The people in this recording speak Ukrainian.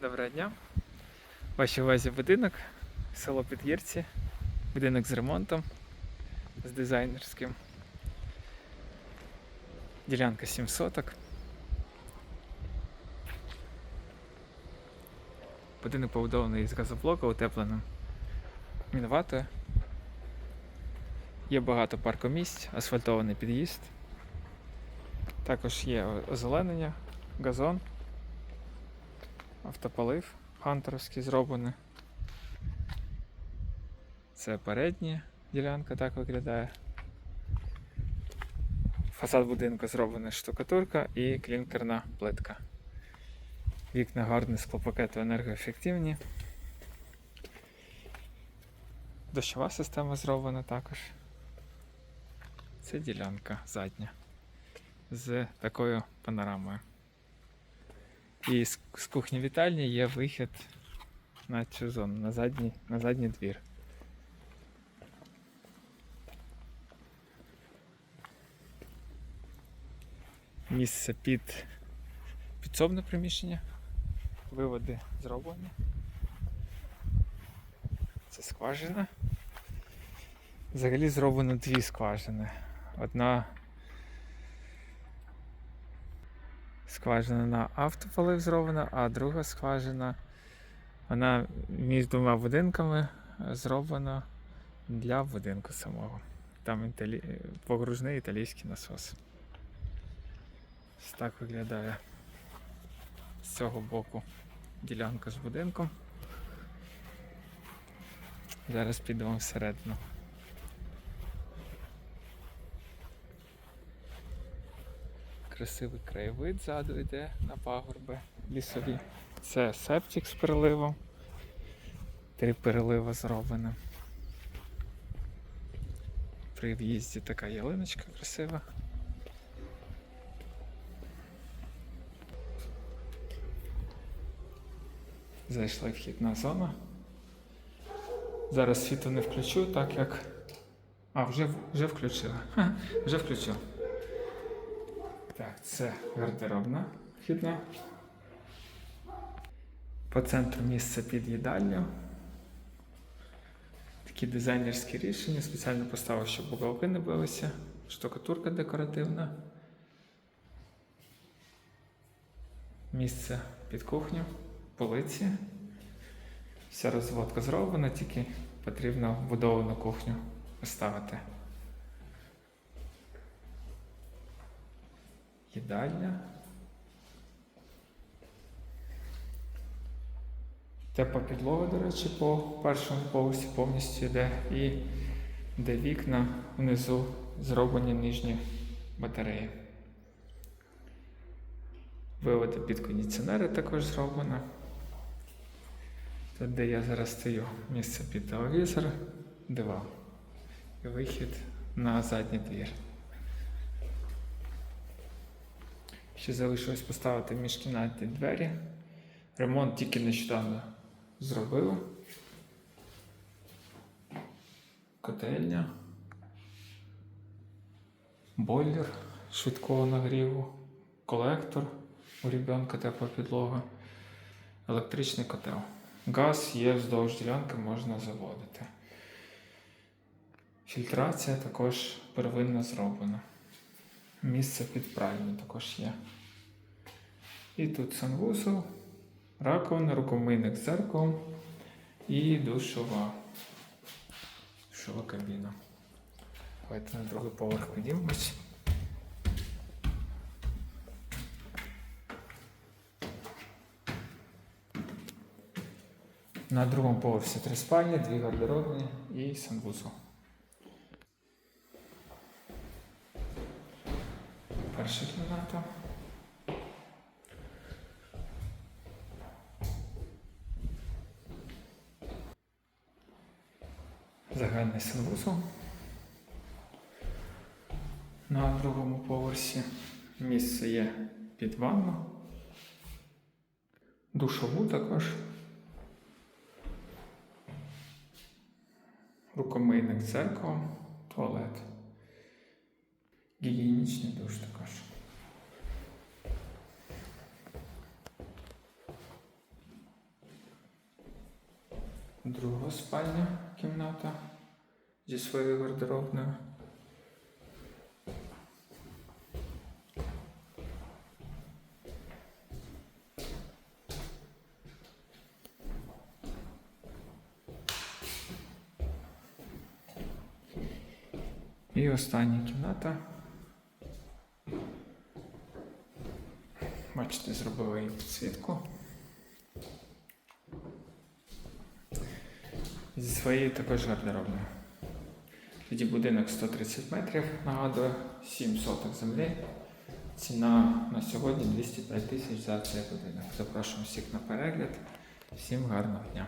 Доброго дня. Вашій увазі будинок, село Підгірці, будинок з ремонтом, з дизайнерським. Ділянка 7 соток. Будинок побудований з газоблоку, утепленим мінватою. Є багато паркомісць, асфальтований під'їзд. Також є озеленення, газон, автополив хантеровський зроблений. Це передня ділянка так виглядає. Фасад будинку зроблений штукатурка і клінкерна плитка. Вікна гарні склопакету енергоефективні. Дощова система зроблена також. Це ділянка задня з такою панорамою. І з, з кухні вітальні є вихід на цю зону, на задній, на задній двір. Місце під підсобне приміщення. Виводи зроблені. Це скважина. Взагалі зроблено дві скважини. Одна скважина на автополив зроблена, а друга скважина вона між двома будинками зроблена для будинку самого. Там італі... погружний італійський насос. Ось так виглядає з цього боку ділянка з будинком. Зараз підемо всередину. Красивий краєвид ззаду йде на пагорби лісові. Це септик з переливом. Три перелива зроблено. При в'їзді така ялиночка красива. Зайшла вхідна зона. Зараз світло не включу, так як. А, вже, вже включила. Ха, вже включив. Так, це гардеробна вхідна. По центру місце під їдальню. Такі дизайнерські рішення. Спеціально поставив, щоб уголки не билися. Штукатурка декоративна. Місце під кухню, полиці. Вся розводка зроблена, тільки потрібно вбудовану кухню поставити. Їдальня. Тепла підлога, до речі, по першому поверсі повністю йде. І де вікна внизу зроблені нижні батареї. Виводи під кондиціонери також зроблено. Тут, де я зараз стою, місце під телевізор, диван. І вихід на задній двір. Ще залишилось поставити міжкімнатні двері. Ремонт тільки нещодавно зробили. Котельня. Бойлер швидкого нагріву, колектор у ребенка тепла підлога, електричний котел. Газ є вздовж ділянки, можна заводити. Фільтрація також первинно зроблена. Місце під пральню також є. І тут санвузол, раковина, рукомийник з зеркалом і душова. Душова кабіна. Давайте на другий поверх підіймемось. На другому поверсі три спальні, дві гардеробні і санвузол. Перша кімната. Загальний санвузол. На другому поверсі місце є під ванну. Душову також. Рукомийник зеркалом, туалет. Гігієнічний душ також. Друга спальня кімната зі своєю гардеробною. І остання кімната. Бачите, зробили її підсвітку. Зі своєю також гардеробною. Тоді будинок 130 метрів, нагадую, 7 соток землі. Ціна на сьогодні 205 тисяч за цей будинок. Запрошуємо всіх на перегляд. Всім гарного дня!